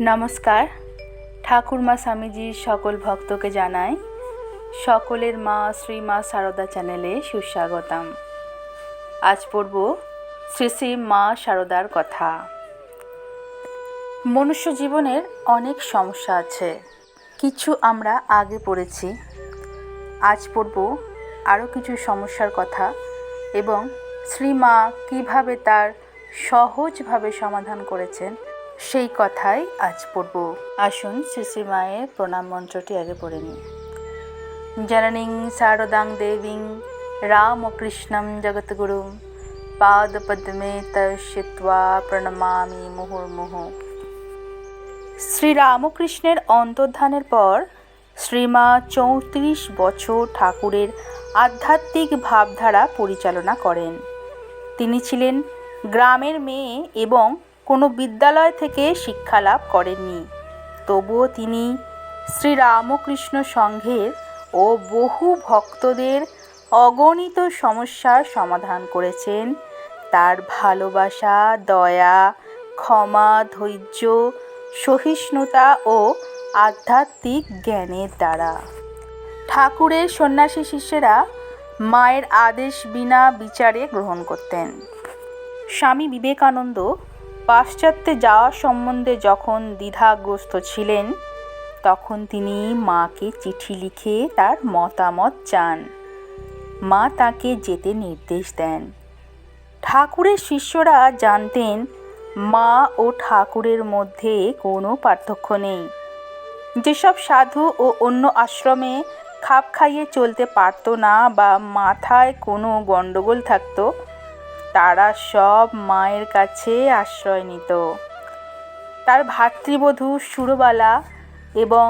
নমস্কার। ঠাকুরমা স্বামীজির সকল ভক্তকে জানাই, সকলের মা শ্রী মা সারদা চ্যানেলে সুস্বাগতম। আজ পড়ব শ্রী শ্রী মা সারদার কথা। মনুষ্য জীবনের অনেক সমস্যা আছে, কিছু আমরা আগে পড়েছি। আজ পড়ব আরও কিছু সমস্যার কথা এবং শ্রীমা কীভাবে তার সহজভাবে সমাধান করেছেন সেই কথাই আজ পড়ব। আসুন শ্রী মায়ের প্রণাম মন্ত্রটি আগে পড়ে নিই। জননীং শারদাং দেবীং রামকৃষ্ণম জগৎগুরুম পাদপদ্মে তশিত্বা প্রণমামি মুহুর্মুহু। শ্রীরামকৃষ্ণের অন্তর্ধানের পর শ্রীমা চৌত্রিশ বছর ঠাকুরের আধ্যাত্মিক ভাবধারা পরিচালনা করেন। তিনি ছিলেন গ্রামের মেয়ে এবং কোনো বিদ্যালয় থেকে শিক্ষা লাভ করেননি। তবুও তিনি শ্রীরামকৃষ্ণ সংঘের ও বহু ভক্তদের অগণিত সমস্যার সমাধান করেছেন। তার ভালোবাসা, দয়া, ক্ষমা, ধৈর্য, সহিষ্ণুতা ও আধ্যাত্মিক জ্ঞানের দ্বারা। ঠাকুরের সন্ন্যাসী শিষ্যেরা মায়ের আদেশ বিনা বিচারে গ্রহণ করতেন। স্বামী বিবেকানন্দ পাশ্চাত্যে যাওয়া সম্বন্ধে যখন দ্বিধাগ্রস্ত ছিলেন, তখন তিনি মাকে চিঠি লিখে তার মতামত চান। মা তাকে যেতে নির্দেশ দেন। ঠাকুরের শিষ্যরা জানতেন, মা ও ঠাকুরের মধ্যে কোনো পার্থক্য নেই। যেসব সাধু ও অন্য আশ্রমে খাপ খাইয়ে চলতে পারতো না বা মাথায় কোনো গণ্ডগোল থাকতো তারা সব মায়ের কাছে আশ্রয় নিত। তার ভাতৃবধূ সুরবালা এবং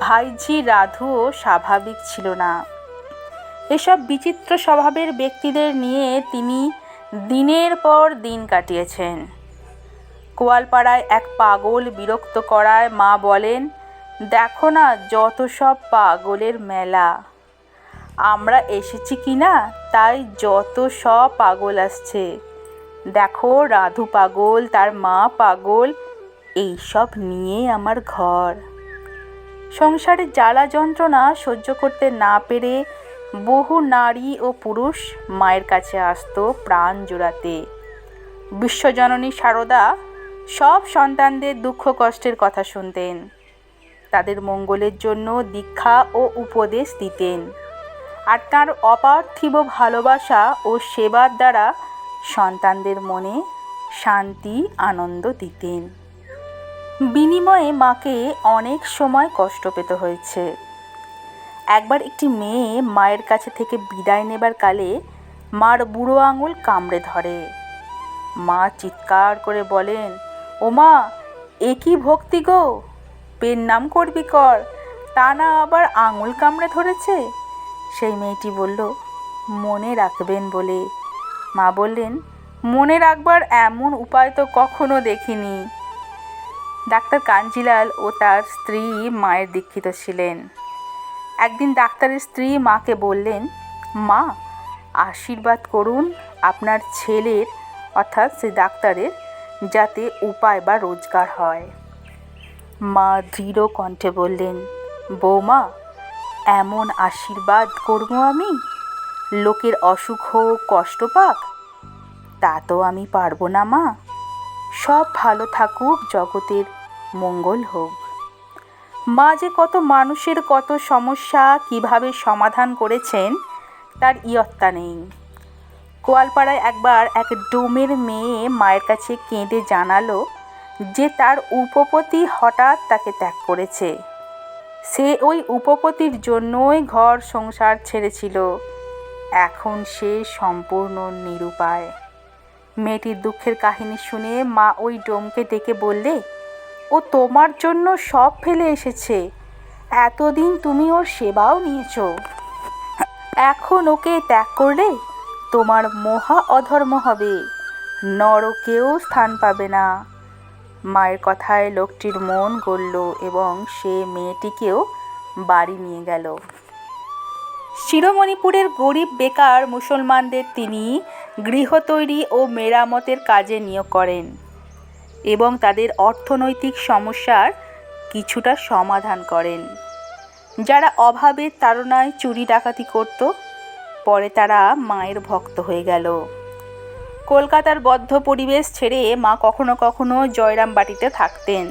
ভাইঝি রাধুও স্বাভাবিক ছিল না। এসব বিচিত্র স্বভাবের ব্যক্তিদের নিয়ে তিনি দিনের পর দিন কাটিয়েছেন। কোয়ালপাড়ায় এক পাগল বিরক্ত করায় মা বলেন, দেখো না যত সব পাগলের মেলা। আমরা এসেছি কি না? তাই যত সব পাগল আসছে। দেখো রাধু পাগল, তার মা পাগল, এই সব নিয়ে আমার ঘর। সংসারে জ্বালা যন্ত্রণা সহ্য করতে না পেরে বহু নারী ও পুরুষ মায়ের কাছে আসতো প্রাণ জোড়াতে। বিশ্বজননী সারদা সব সন্তানদের দুঃখ কষ্টের কথা শুনতেন। তাদের মঙ্গলের জন্য দীক্ষা ও উপদেশ দিতেন। আর তার অপার্থিব ভালোবাসা ও সেবার দ্বারা সন্তানদের মনে শান্তি, আনন্দ দিতেন। বিনিময়ে মাকে অনেক সময় কষ্ট পেতে হয়েছে। একবার একটি মেয়ে মায়ের কাছে থেকে বিদায় নেবার কালে মার বুড়ো আঙুল কামড়ে ধরে। মা চিৎকার করে বলেন ও মা এ কি ভক্তি গো? পেন নাম করবি কর। তা না আবার আঙুল কামড়ে ধরেছে? সেই মেয়েটি বলল, মনে রাখবেন বলে। মা বললেন, মনে রাখবার এমন উপায় তো কখনো দেখিনি। ডাক্তার কাঞ্জিলাল ও তার স্ত্রী মায়ের দীক্ষিত ছিলেন। একদিন ডাক্তারের স্ত্রী মাকে বললেন, মা, আশীর্বাদ করুন আপনার ছেলের, অর্থাৎ সে ডাক্তারের, যাতে উপায় বা রোজগার হয়। মা দৃঢ় কণ্ঠে বললেন, বৌমা এমন আশীর্বাদ করব আমি? লোকের অসুখ হোক, কষ্ট পাক, তা তো আমি পারব না, মা। সব ভালো থাকুক, জগতের মঙ্গল হোক। মা যে কত মানুষের কত সমস্যা কীভাবে সমাধান করেছেন, তার ইয়ত্তা নেই। কোয়ালপাড়ায় একবার এক ডোমের মেয়ে মায়ের কাছে কেঁদে জানালো যে তার উপপতি হঠাৎ তাকে ত্যাগ করেছে। সে ওই উপপতির জন্যই ঘর সংসার ছেড়েছিল। এখন সে সম্পূর্ণ নিরুপায়। মেয়েটির দুঃখের কাহিনী শুনে মা ওই ডোমকে ডেকে বললে, ও তোমার জন্য সব ফেলে এসেছে। এতদিন তুমি ওর সেবাও নিয়েছ। এখন ওকে ত্যাগ করলে তোমার মহা অধর্ম হবে। নরকেও স্থান পাবে না। মায়ের কথায় লোকটির মন গড়ল এবং সে মেয়েটিকেও বাড়ি নিয়ে গেল। শিরোমণিপুরের গরিব বেকার মুসলমানদের তিনি গৃহ তৈরি ও মেরামতের কাজে নিয়োগ করেন এবং তাদের অর্থনৈতিক সমস্যার কিছুটা সমাধান করেন। যারা অভাবের তাড়নায় চুরি ডাকাতি করত, পরে তারা মায়ের ভক্ত হয়ে গেল। কলকাতার বদ্ধ পরিবেশ ছেড়ে মা কখনো কখনো জয়রামবাটিতে থাকতেন।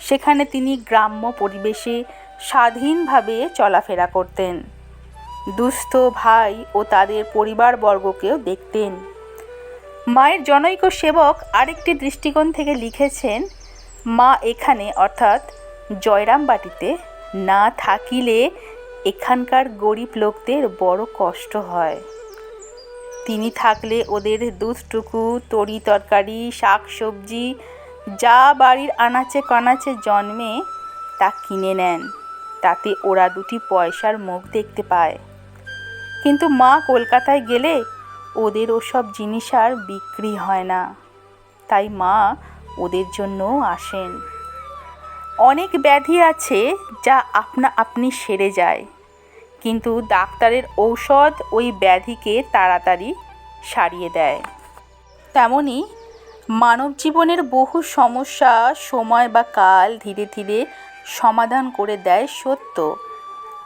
সেখানে তিনি গ্রাম্য পরিবেশে স্বাধীনভাবে চলাফেরা করতেন। দুস্থ ভাই ও তাদের পরিবারবর্গকেও দেখতেন। মায়ের জনৈক সেবক আরেকটি দৃষ্টিকোণ থেকে লিখেছেন, মা এখানে অর্থাৎ জয়রামবাটিতে না থাকিলে এখানকার গরিব লোকদের বড় কষ্ট হয়। তিনি থাকলে ওদের দুধটুকু, তরি তরকারি শাক সবজি যা বাড়ির আনাচে কানাচে জন্মে তা কিনে নেন। তাতে ওরা দুটি পয়সার মুখ দেখতে পায়। কিন্তু মা কলকাতায় গেলে ওদের ওসব জিনিস আর বিক্রি হয় না। তাই মা ওদের জন্যও আসেন। অনেক ব্যাধি আছে যা আপনা আপনি সেরে যায়। কিন্তু ডাক্তারের ঔষধ ওই ব্যাধিকে তাড়াতাড়ি সারিয়ে দেয়। তেমনি মানব জীবনের বহু সমস্যা সময় বা কাল ধীরে ধীরে সমাধান করে দেয় সত্য।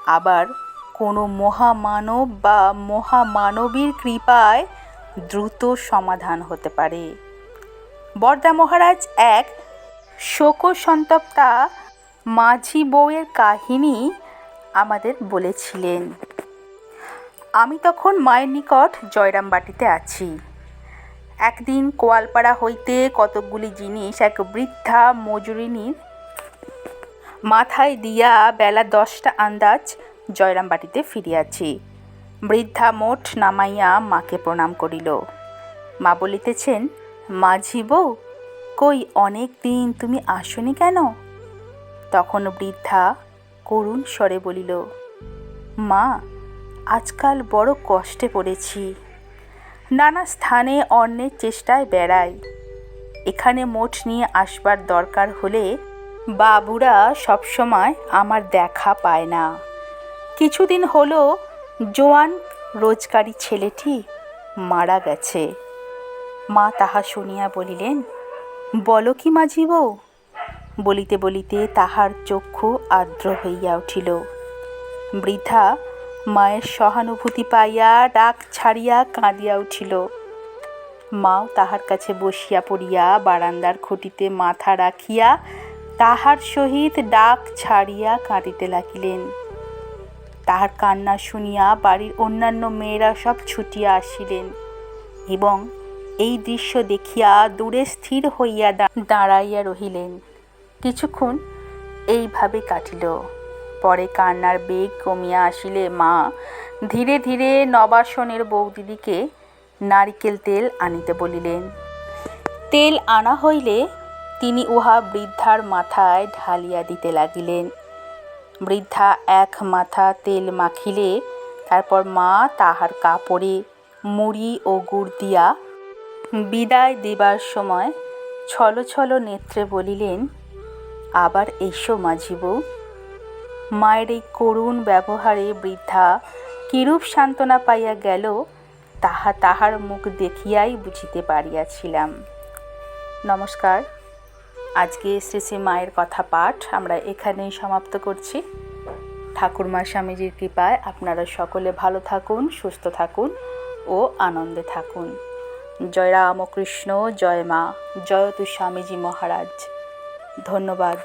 আবার কোনো মহামানব বা মহামানবীর কৃপায় দ্রুত সমাধান হতে পারে। বর্দা মহারাজ এক শোকসন্তপ্তা মাঝি বউয়ের কাহিনী আমাদের বলেছিলেন। আমি তখন মায়ের নিকট জয়রামবাটিতে আছি। একদিন কোয়ালপাড়া হইতে কতকগুলি জিনিস এক বৃদ্ধা মজুরিনীর মাথায় দিয়া বেলা দশটা আন্দাজ জয়রামবাটিতে ফিরিয়াছি। বৃদ্ধা মোট নামাইয়া মাকে প্রণাম করিল। মা বলিতেছেন মাঝি বউ, কই অনেক দিন তুমি আসনি কেন? তখন বৃদ্ধা করুণ স্বরে বলিল, মা, আজকাল বড় কষ্টে পড়েছি। নানা স্থানে অন্যের চেষ্টায় বেড়াই। এখানে মোট নিয়ে আসবার দরকার হলে বাবুরা সবসময় আমার দেখা পায় না। কিছুদিন হলো জোয়ান রোজগারি ছেলেটি মারা গেছে। মা তাহা শুনিয়া বলিলেন, বলো কি মাঝি বউ বলিতে বলিতে তাহার চক্ষু আর্দ্র হইয়া উঠিল। বৃথা মায়ের সহানুভূতি পাইয়া ডাক ছাড়িয়া কাঁদিয়া উঠিল। মাও তাহার কাছে বসিয়া পড়িয়া বারান্দার খুঁটিতে মাথা রাখিয়া তাহার সহিত ডাক ছাড়িয়া কাঁদিতে লাগিলেন। তাহার কান্না শুনিয়া বাড়ির অন্যান্য মেয়েরা সব ছুটিয়া আসিলেন এবং এই দৃশ্য দেখিয়া দূরে স্থির হইয়া দাঁড়াইয়া রহিলেন। কিছুক্ষণ এইভাবে কাটিল। পরে কান্নার বেগ কমিয়া আসিলে মা ধীরে ধীরে নবাসনের বৌদিদিকে নারিকেল তেল আনিতে বলিলেন, তেল আনা হইলে তিনি উহা বৃদ্ধার মাথায় ঢালিয়া দিতে লাগিলেন। বৃদ্ধা এক মাথা তেল মাখিলে, তারপর মা তাহার কাপড়ে মুড়ি ও গুড় দিয়া বিদায় দেবার সময় ছলো ছলো নেত্রে বলিলেন আবার এসো মাঝি বউ। মায়ের এই করুণ ব্যবহারে বৃদ্ধা কিরূপ সান্ত্বনা পাইয়া গেল, তাহা তাহার মুখ দেখিয়াই বুঝিতে পারিয়াছিলাম। নমস্কার। আজকে শ্রী শ্রী মায়ের কথা পাঠ আমরা এখানেই সমাপ্ত করছি। ঠাকুরমা স্বামীজির কৃপায় আপনারা সকলে ভালো থাকুন, সুস্থ থাকুন ও আনন্দে থাকুন। জয় রামকৃষ্ণ, জয় মা জয়তু স্বামীজি মহারাজ। ধন্যবাদ।